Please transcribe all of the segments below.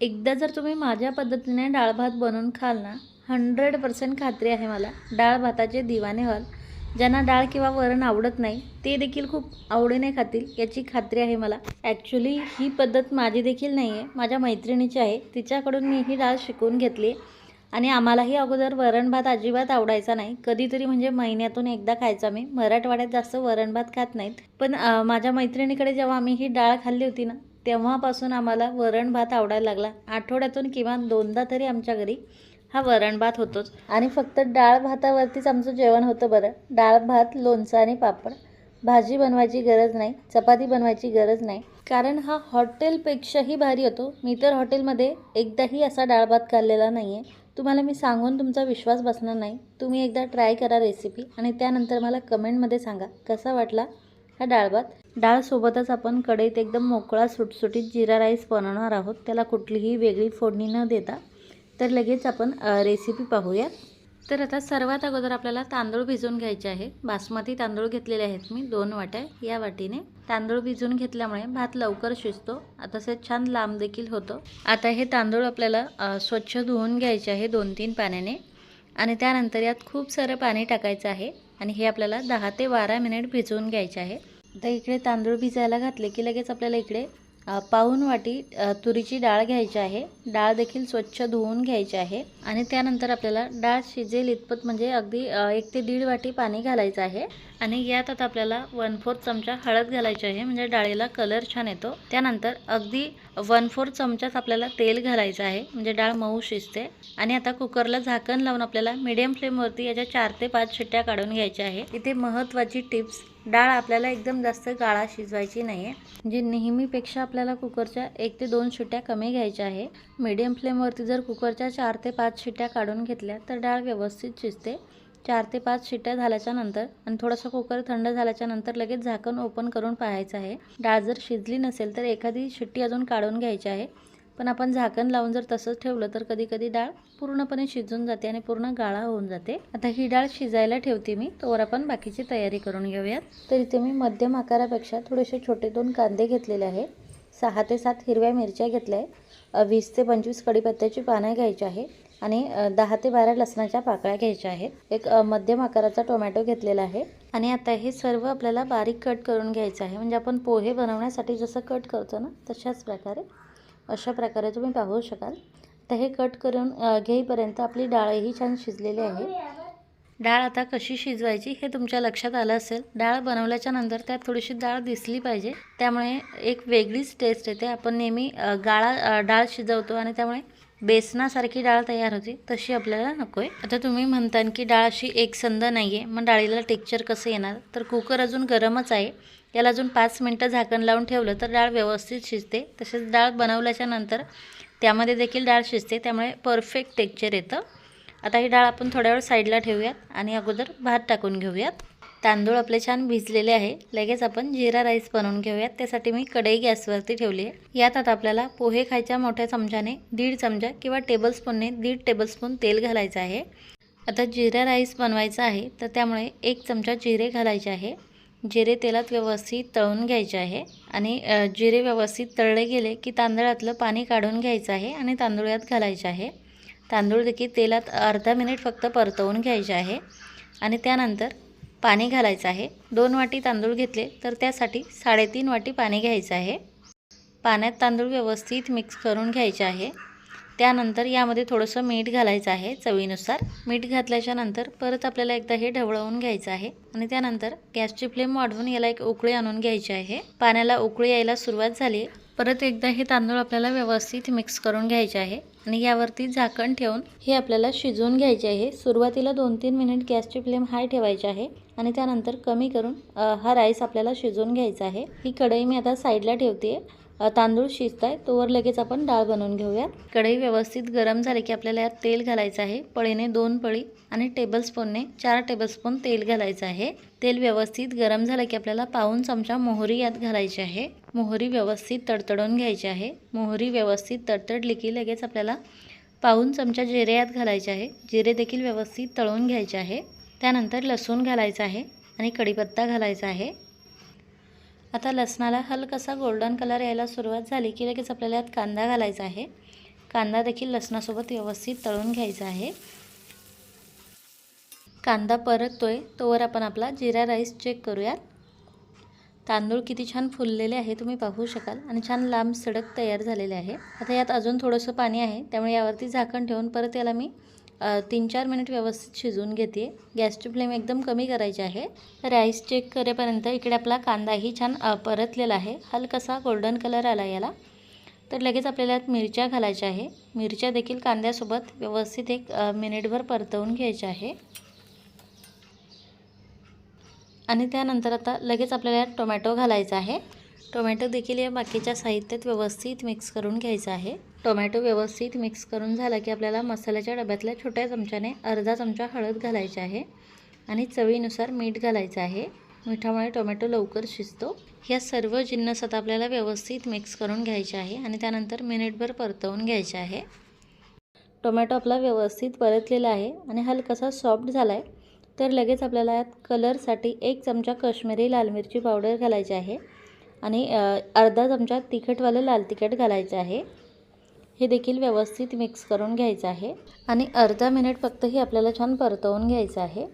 एकदा जर तुम्ही माझ्या पद्धतीने डाळ भात बनवून खाल ना हंड्रेड पर्सेंट खात्री आहे मला. डाळ भाताचे दिवाने व्हाल. ज्यांना डाळ किंवा वरण आवडत नाही ते देखील खूप आवडीने खातील याची खात्री आहे मला. ॲक्च्युली ही पद्धत माझी देखील नाही आहे माझ्या मैत्रिणीची आहे. तिच्याकडून मी ही डाळ शिकून घेतली आणि आम्हालाही अगोदर वरण भात अजिबात आवडायचा नाही. कधीतरी म्हणजे महिन्यातून एकदा खायचा मी. मराठवाड्यात जास्त वरण भात खात नाहीत. पण माझ्या मैत्रिणीकडे जेव्हा आम्ही ही डाळ खाल्ली होती ना तेव्हापासून आम्हाला वरण भात आवडायला लागला. आठवड्यातून किमान दोनदा तरी आमच्या घरी हा वरण भात होतोच. आणि फक्त डाळ भातावरतीच आमचं जेवण होतं बरं. डाळ भात लोणचं आणि पापड. भाजी बनवायची गरज नाही. चपाती बनवायची गरज नाही. कारण हा हॉटेलपेक्षाही भारी होतो. मी तर हॉटेलमध्ये एकदाही असा डाळ भात खाल्लेला नाही आहे तुम्हाला मी सांगून तुमचा विश्वास बसणार नाही. तुम्ही एकदा ट्राय करा रेसिपी आणि त्यानंतर मला कमेंटमध्ये सांगा कसा वाटला हा डाळ भात. डाळसोबतच आपण कढईत एकदम मोकळा सुटसुटीत जिरा राईस बनवणार आहोत. त्याला कुठलीही वेगळी फोडणी न देता. तर लगेच आपण रेसिपी पाहूया तर आता सर्वात अगोदर आपल्याला तांदूळ भिजवून घ्यायचे आहे. बासमती तांदूळ घेतलेले आहेत मी दोन वाट्या या वाटीने. तांदूळ भिजवून घेतल्यामुळे भात लवकर शिजतो. तसेच छान लांब देखील होतो. आता हे तांदूळ आपल्याला स्वच्छ धुवून घ्यायचे आहे दोन तीन पाण्याने. आणि त्यानंतर यात खूप सारं पाणी टाकायचं आहे. आणि हे आपल्याला दहा ते बारा मिनिट भिजवून घ्यायचे आहे. आता इकडे तांदूळ भिजायला घातले की लगेच आपल्याला इकडे अ, पाऊण वाटी तुरीची डाळ घ्यायची आहे. डाळ देखील स्वच्छ धुवून घ्यायची आहे. आणि त्यानंतर आपल्याला डाळ शिजेल इतपत म्हणजे अगदी एक ते दीड वाटी पाणी घालायचं आहे. आणि यात आता आपल्याला वन फोर्थ चमचा हळद घालायची आहे. म्हणजे डाळीला कलर छान येतो. त्यानंतर अगदी वन फोर्थ चमचाच आपल्याला तेल घालायचं आहे. म्हणजे डाळ मऊ शिजते. आणि आता कुकरला झाकण लावून आपल्याला मीडियम फ्लेमवरती याच्या चार ते पाच शिट्ट्या काढून घ्यायच्या आहे. इथे महत्त्वाची टिप्स डाळ आपल्याला एकदम जास्त गाळा शिजवायची नाही आहे म्हणजे नेहमीपेक्षा आपल्याला कुकरच्या एक ते दोन शिट्ट्या कमी घ्यायच्या आहे. मीडियम फ्लेमवरती जर कुकरच्या चार ते पाच शिट्ट्या काढून घेतल्या तर डाळ व्यवस्थित शिजते. चार ते पाच शिट्ट्या झाल्याच्यानंतर आणि थोडासा कुकर थंड झाल्याच्यानंतर लगेच झाकण ओपन करून पाहायचं आहे. डाळ जर शिजली नसेल तर एखादी शिट्टी अजून काढून घ्यायची आहे. पण आपण झाकण लावून जर तसंच ठेवलं तर कधी कधी डाळ पूर्णपणे शिजून जाते आणि पूर्ण गाळा होऊन जाते. आता ही डाळ शिजायला ठेवते मी. तोवर आपण बाकीची तयारी करून घेऊयात. तर इथे मी मध्यम आकारापेक्षा थोडेसे छोटे दोन कांदे घेतलेले आहे. सहा ते सात हिरव्या मिरच्या घेतल्या आहे. वीस ते पंचवीस कढीपत्त्याची पानं घ्यायची आहे आणि दहा ते बारा लसणाच्या पाकळ्या घ्यायच्या आहेत. एक मध्यम आकाराचा टोमॅटो घेतलेला आहे. आणि आता हे सर्व आपल्याला बारीक कट करून घ्यायचं आहे. म्हणजे आपण पोहे बनवण्यासाठी जसं कट करतो ना तशाच प्रकारे अशा प्रकारे तुम्ही पाहू शकाल. तर हे कट करून घेईपर्यंत आपली डाळही छान शिजलेली आहे. डाळ आता कशी शिजवायची हे तुमच्या लक्षात आलं असेल. डाळ बनवल्याच्या नंतर त्यात थोडीशी डाळ दिसली पाहिजे. त्यामुळे एक वेगळीच टेस्ट येते. आपण नेहमी गाळा डाळ शिजवतो आणि त्यामुळे बेसनासारखी डाळ तयार होती तशी आपल्याला नको आहे आता तुम्ही म्हणता की डाळ अशी एकसंध नाही आहे मग डाळीला टेक्चर कसं येणार? तर कुकर अजून गरमच आहे. याला अजून पाच मिनटं झाकण लावून ठेवलं तर डाळ व्यवस्थित शिजते. तसेच डाळ बनवल्याच्या नंतर त्यामध्ये देखील डाळ शिजते त्यामुळे परफेक्ट टेक्चर येतं. आता ही डाळ आपण थोड्या वेळ साईडला ठेवूयात आणि अगोदर भात टाकून घेऊयात. तांदूळ आपले छान भिजलेले आहे. लगेच आपण जिरा राईस बनवून घेऊयात. त्यासाठी मी कढई गॅसवरती ठेवली आहे. यात आता आपल्याला पोहे खायच्या मोठ्या चमच्याने दीड चमचा किंवा टेबलस्पूनने दीड टेबलस्पून तेल घालायचं आहे. आता जिरा राईस बनवायचा आहे तर त्यामुळे एक चमचा जिरे घालायचे आहे. जिरे तेलात व्यवस्थित तळून घ्यायचे आहे आणि जिरे व्यवस्थित तळले गेले की तांदळातलं पाणी काढून घ्यायचं आहे आणि तांदूळ यात घालायचे आहे. तांदूळ देखील तेलात अर्धा मिनिट फक्त परतवून घ्यायचे आहे आणि त्यानंतर पाणी घालायचं आहे. दोन वाटी तांदूळ घेतले तर त्यासाठी साडेतीन वाटी पाणी घ्यायचं आहे. पाण्यात तांदूळ व्यवस्थित मिक्स करून घ्यायचे आहे. त्यानंतर यामध्ये थोडंसं मीठ घालायचं आहे चवीनुसार. मीठ घातल्याच्या नंतर परत आपल्याला एकदा हे ढवळवून घ्यायचं आहे. आणि त्यानंतर गॅसची फ्लेम वाढवून याला एक उकळी आणून घ्यायची आहे. पाण्याला उकळी यायला सुरुवात झाली. परत एकदा हे तांदूळ आपल्याला व्यवस्थित मिक्स करून घ्यायचे आहे. आणि यावरती झाकण ठेवून हे आपल्याला शिजवून घ्यायचे आहे. सुरुवातीला दोन तीन मिनिट गॅसची फ्लेम हाय ठेवायची आहे. आणि त्यानंतर कमी करून हा राईस आपल्याला शिजवून घ्यायचा आहे. ही कढई मी आता साईडला ठेवते तांदूळ शिजत आहे तोवर लगेच आपण डाळ बनवून घेऊयात. कढई व्यवस्थित गरम झाली की आपल्याला यात तेल घालायचं आहे. पळीने दोन पळी आणि टेबलस्पूनने चार टेबलस्पून तेल घालायचं आहे. तेल व्यवस्थित गरम झालं की आपल्याला पाऊन चमचा मोहरी यात घालायची आहे. मोहरी व्यवस्थित तडतडून घ्यायची आहे. मोहरी व्यवस्थित तडतडली की लगेच आपल्याला पाऊन चमचा जिरे यात घालायचे आहे. जिरे देखील व्यवस्थित तळून घ्यायचे आहे. त्यानंतर लसूण घालायचं आहे आणि कढीपत्ता घालायचा आहे. आता लसणाला हलकसा गोल्डन कलर यायला सुरुवात झाली की लगेच आपल्याला यात कांदा घालायचा आहे. कांदा देखील लसणासोबत व्यवस्थित तळून घ्यायचा आहे. कांदा परततोय तोवर आपण आपला जिरा राईस चेक करूयात. तांदूळ किती छान फुललेले आहे तुम्ही पाहू शकाल. आणि छान लांब सडक तयार झालेले आहे. आता यात अजून थोडंसं पाणी आहे त्यामुळे यावरती झाकण ठेवून परत याला मी तीन चार मिनिट व्यवस्थित शिजवून घेते. गॅसची फ्लेम एकदम कमी करायची आहे. राईस चेक करेपर्यंत इकडे आपला कांदाही छान परतलेला आहे. हलकासा गोल्डन कलर आला याला. तर लगेच आपल्याला यात मिरच्या घालायच्या आहे. मिरच्या देखील कांद्यासोबत व्यवस्थित एक मिनिटभर परतवून घ्यायच्या आहे. आणि त्यानंतर आता लगेच आपल्याला टोमॅटो घालायचा आहे. टोमॅटो देखील या बाकीच्या साहित्यात व्यवस्थित मिक्स करून घ्यायचं आहे. टोमॅटो व्यवस्थित मिक्स करून झाला की आपल्याला मसाल्याच्या डब्यातल्या छोट्या चमच्याने अर्धा चमचा हळद घालायची आहे आणि चवीनुसार मीठ घालायचं आहे. मिठामुळे टोमॅटो लवकर शिजतो. ह्या सर्व जिन्नस आता आपल्याला व्यवस्थित मिक्स करून घ्यायचे आहे आणि त्यानंतर मिनिटभर परतवून घ्यायचे आहे. टोमॅटो आपला व्यवस्थित परतलेला आहे आणि हलकासा सॉफ्ट झाला आहे तर लगेच आपल्याला यात कलरसाठी एक चमचा कश्मीरी लाल मिरची पावडर घालायची आहे आणि अर्धा चमचा तिखटवालं लाल तिखट घालायचं आहे. हे देखील व्यवस्थित मिक्स करून घ्यायचं आहे. आणि अर्धा मिनिट फक्त हे आपल्याला छान परतवून घ्यायचं आहे.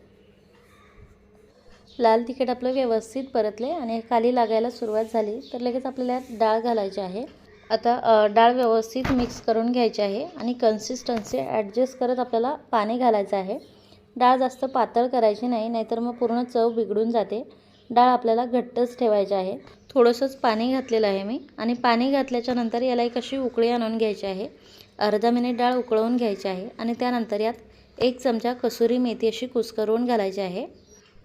लाल तिखट आपलं व्यवस्थित परतले आणि खाली लागायला सुरुवात झाली तर लगेच आपल्याला डाळ घालायची आहे. आता डाळ व्यवस्थित मिक्स करून घ्यायची आहे आणि कन्सिस्टन्सी ॲडजस्ट करत आपल्याला पाणी घालायचं आहे. डाळ जास्त पातळ करायची नाही नाहीतर मग पूर्ण चव बिघडून जाते. डाळ आपल्याला घट्टच ठेवायची आहे. थोडंसंच पाणी घातलेलं आहे मी. आणि पाणी घातल्याच्या नंतर याला एक अशी उकळी आणून घ्यायची आहे. अर्धा मिनिट डाळ उकळवून घ्यायची आहे आणि त्यानंतर यात एक चमचा कसुरी मेथी अशी कुसकरून घालायची आहे.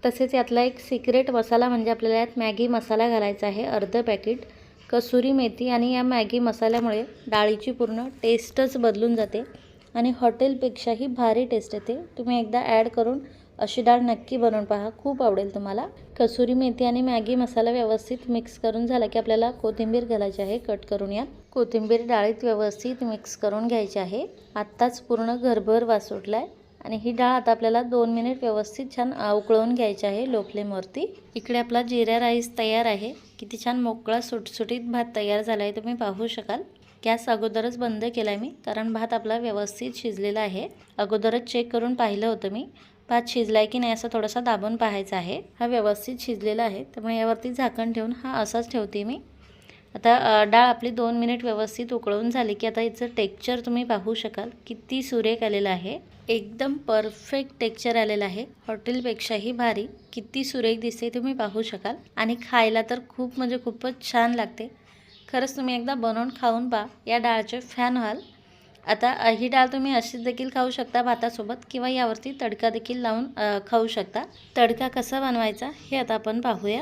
तसेच यातला एक सिक्रेट मसाला म्हणजे आपल्याला यात मॅगी मसाला घालायचा आहे अर्धं पॅकेट कसुरी मेथी. आणि या मॅगी मसाल्यामुळे डाळीची पूर्ण टेस्टच बदलून जाते आणि हॉटेलपेक्षाही भारी टेस्ट येते. तुम्ही एकदा ॲड करून अशी डाळ नक्की बनवून पहा. खूप आवडेल तुम्हाला. कसुरी मेथी आणि मॅगी मसाला व्यवस्थित मिक्स करून झाला की आपल्याला कोथिंबीर घालायची आहे. कट करून या कोथिंबीर डाळीत व्यवस्थित मिक्स करून घ्यायची आहे. आत्ताच पूर्ण घरभर वासुटला आहे आणि ही डाळ आता आपल्याला दोन मिनिट व्यवस्थित छान उकळवून घ्यायची आहे लो फ्लेमवरती. इकडे आपला जिरा राईस तयार आहे. किती छान मोकळा सुटसुटीत भात तयार झाला आहे तुम्ही पाहू शकाल. गॅस अगोदरच बंद केला आहे मी कारण भात आपला व्यवस्थित शिजलेला आहे. अगोदरच चेक करून पाहिलं होतं मी. भात शिजलाय की नाही असं थोडासा दाबून पाहायचा आहे. हा व्यवस्थित शिजलेला आहे. त्यामुळे यावरती झाकण ठेवून हा असाच ठेवते मी. आता डाळ आपली दोन मिनिट व्यवस्थित उकळून झाली की आता याचं टेक्चर तुम्ही पाहू शकाल. किती सुरेख आलेलं आहे. एकदम परफेक्ट टेक्चर आलेलं आहे. हॉटेलपेक्षाही भारी. किती सुरेख दिसते तुम्ही पाहू शकाल. आणि खायला तर खूप म्हणजे खूपच छान लागते. खरंच तुम्ही एकदा बनवून खाऊन पहा. या डाळचे फॅन व्हाल. आता ही डाळ तुम्ही अशीच देखील खाऊ शकता भातासोबत किंवा यावरती तडका देखील लावून खाऊ शकता. तडका कसा बनवायचा हे आता आपण पाहूया.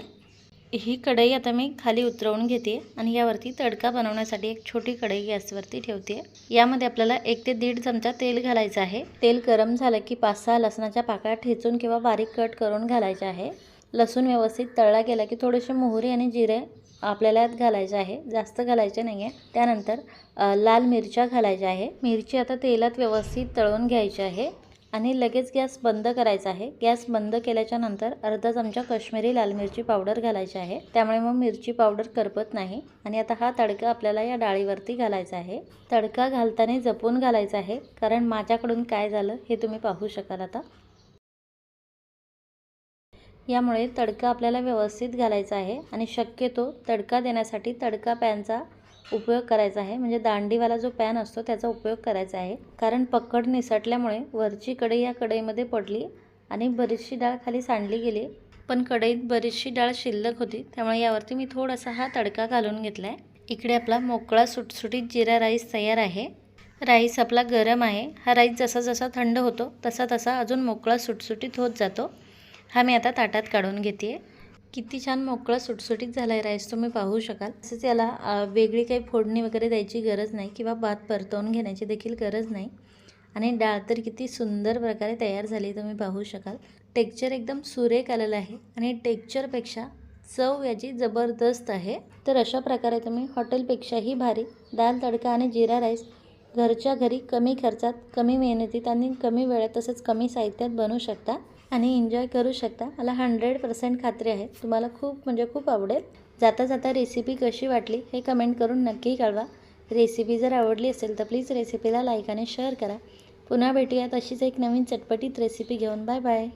ही कढई आता मी खाली उतरवून घेते आणि यावरती तडका बनवण्यासाठी एक छोटी कढई गॅसवरती ठेवते. यामध्ये आपल्याला एक ते दीड चमचा तेल घालायचं आहे. तेल गरम झालं की पाच सहा लसणाच्या पाकळ्या ठेचून किंवा बारीक कट करून घालायचं आहे. लसूण व्यवस्थित तळला गेला की थोडेसे मोहरी आणि जिरे आपल्याला यात घालायचं आहे जास्त घालायचे नाही आहे. त्यानंतर लाल मिरच्या घालायच्या आहे. मिरची आता तेलात व्यवस्थित तळून घ्यायची आहे आणि लगेच गॅस बंद करायचा आहे. गॅस बंद केल्याच्यानंतर अर्धा चमचा कश्मीरी लाल मिरची पावडर घालायची आहे. त्यामुळे मग मिरची पावडर करपत नाही आणि आता हा तडका आपल्याला या डाळीवरती घालायचा आहे. तडका घालताना जपून घालायचा आहे कारण माझ्याकडून काय झालं हे तुम्ही पाहू शकाल आता. यामुळे तडका आपल्याला व्यवस्थित घालायचा आहे आणि शक्यतो तडका देण्यासाठी तडका पॅनचा उपयोग करायचा आहे. म्हणजे दांडीवाला जो पॅन असतो त्याचा उपयोग करायचा आहे. कारण पकड निसटल्यामुळे वरची कढई या कढईमध्ये पडली आणि बरीचशी डाळ खाली सांडली गेली. पण कढईत बरीचशी डाळ शिल्लक होती. त्यामुळे यावरती मी थोडासा हा तडका घालून घेतला आहे इकडे आपला मोकळा सुटसुटीत जिरा राईस तयार आहे. राईस आपला गरम आहे. हा राईस जसा जसा थंड होतो तसा तसा अजून मोकळा सुटसुटीत होत जातो. हा मी आता ताटात काढून घेते किती छान मोकळा सुटसुटीत झाला आहे राईस. तुम्ही पाहू शकाल. तसेच याला वेगळी काही फोडणी वगैरे द्यायची गरज नाही किंवा भात परतवून घेण्याची देखील गरज नाही. आणि डाळ तर किती सुंदर प्रकारे तयार झाली तुम्ही पाहू शकाल. टेक्चर एकदम सुरेख आलेलं आहे आणि टेक्चरपेक्षा चव याची जबरदस्त आहे. तर अशा प्रकारे तुम्ही हॉटेलपेक्षाही भारी दाल तडका आणि जिरा राईस घरच्या घरी कमी खर्चात कमी मेहनतीत आणि कमी वेळेत तसंच कमी साहित्यात बनवू शकता. आणि एन्जॉय करू शकता. मला हंड्रेड पर्सेंट खात्री आहे. तुम्हाला खूप म्हणजे खूप आवडेल. जाता जाता रेसिपी कशी वाटली हे कमेंट करून नक्की कळवा. रेसिपी जर आवडली असेल तर प्लीज रेसिपीला लाईक आणि शेअर करा. पुन्हा भेटूयात अशीच एक नवीन चटपटीत रेसिपी घेऊन. Bye bye